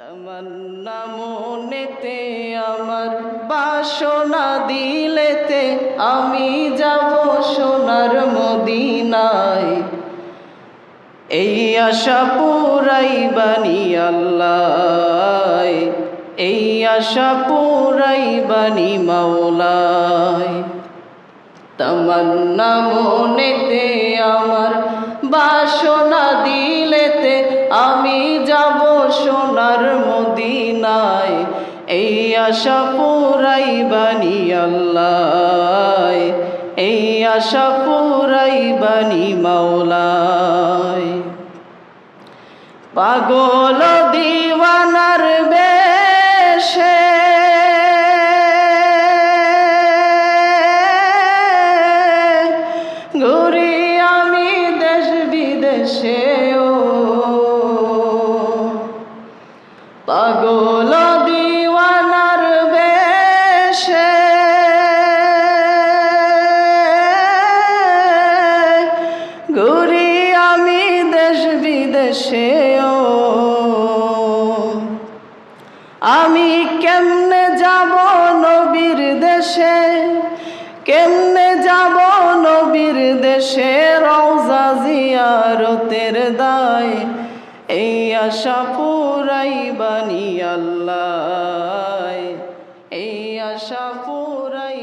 তামান্না মনেতে আমার বাসনা দিলেতে আমি যাব সোনার মদিনায়। এই আশা পুরাই বানি আল্লাহ এই আশা পুরাই বানি মাওলায়। তামান্না মনেতে সোনার মদিনায়, এই আশা পুরাই বানি আল্লাহ এই আশা পুরাই বানি মাওলায় পাগল দিওয়ানার বেশে ঘুরি আমি দেশ বিদেশে বিদেশে ও আমি কেমনে যাব নবীর দেশে? কেমনে যাব নবীর দেশে রওজা জিয়ারতের দায়? এই আশা পুরাই বানি আল্লাহ। এই আশা পুরাই